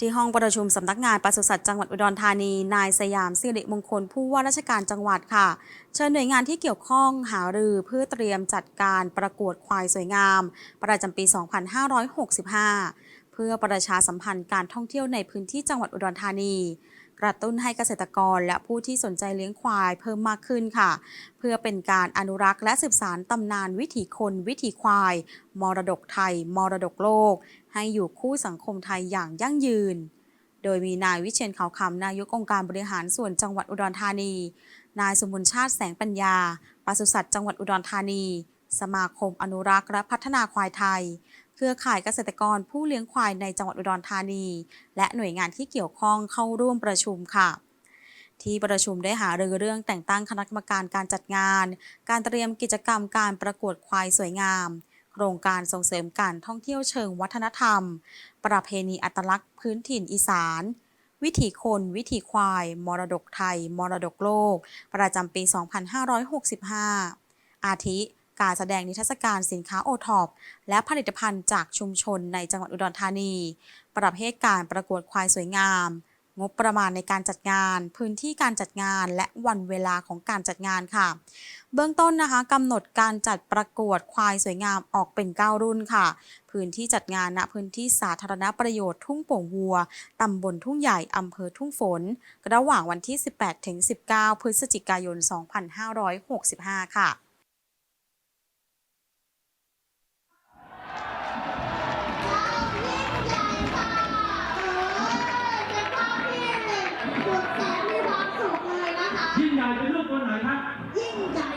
ที่ห้องประชุมสำนักงานปศุสัตว์จังหวัดอุดรธานี นายสยามสิริมงคลผู้ว่าราชการจังหวัดค่ะ เชิญหน่วยงานที่เกี่ยวข้องหารือเพื่อเตรียมจัดการประกวดควายสวยงาม ประจำปี 2565 เพื่อประชาสัมพันธ์การท่องเที่ยวในพื้นที่จังหวัดอุดรธานี กระตุ้นให้เกษตรกรและผู้ที่สนใจเลี้ยงควายเพิ่มมากขึ้นค่ะ เพื่อเป็นการอนุรักษ์และสืบสานตำนานวิถีคนวิถีควาย มรดกไทย มรดกโลก ให้อยู่คู่สังคมไทยอย่างยั่งยืนโดยมีนายวิเชียนขาวคำนายกองค์การบริหารส่วนจังหวัดอุดรธานี นายสมบุญชาติแสงปัญญาปศุสัตว์จังหวัดอุดรธานี สมาคมอนุรักษ์และพัฒนาควายไทย เครือข่ายเกษตรกรผู้เลี้ยงควายในจังหวัดอุดรธานี และหน่วยงานที่เกี่ยวข้องเข้าร่วมประชุมค่ะ ที่ประชุมได้หารือเรื่องแต่งตั้งคณะกรรมการการจัดงาน การเตรียมกิจกรรมการประกวดควายสวยงาม โครงการส่งเสริมการท่องเที่ยวเชิงวัฒนธรรม ประเพณีอัตลักษณ์พื้นถิ่นอีสานวิถีคน วิถีควาย มรดกไทย มรดกโลก ประจำปี 2565 อาทิ การแสดงนิทรรศการสินค้าโอท็อปและผลิตภัณฑ์จากชุมชนในจังหวัดอุดรธานี ประเภทการประกวดควายสวยงาม งบประมาณในการจัดงาน พื้นที่การจัดงานและวันเวลาของการจัดงานค่ะ เบื้องต้นนะคะกำหนดการจัดประกวดควายสวยงามออกเป็น 9 รุ่นค่ะ พื้นที่จัดงานณพื้นที่สาธารณประโยชน์ทุ่งโป่งวัวตำบลทุ่งใหญ่อำเภอทุ่งฝน ระหว่างวันที่ 18-19 พฤศจิกายน 2565 ค่ะ ตัวหน่อยครับ ยิ่งใหญ่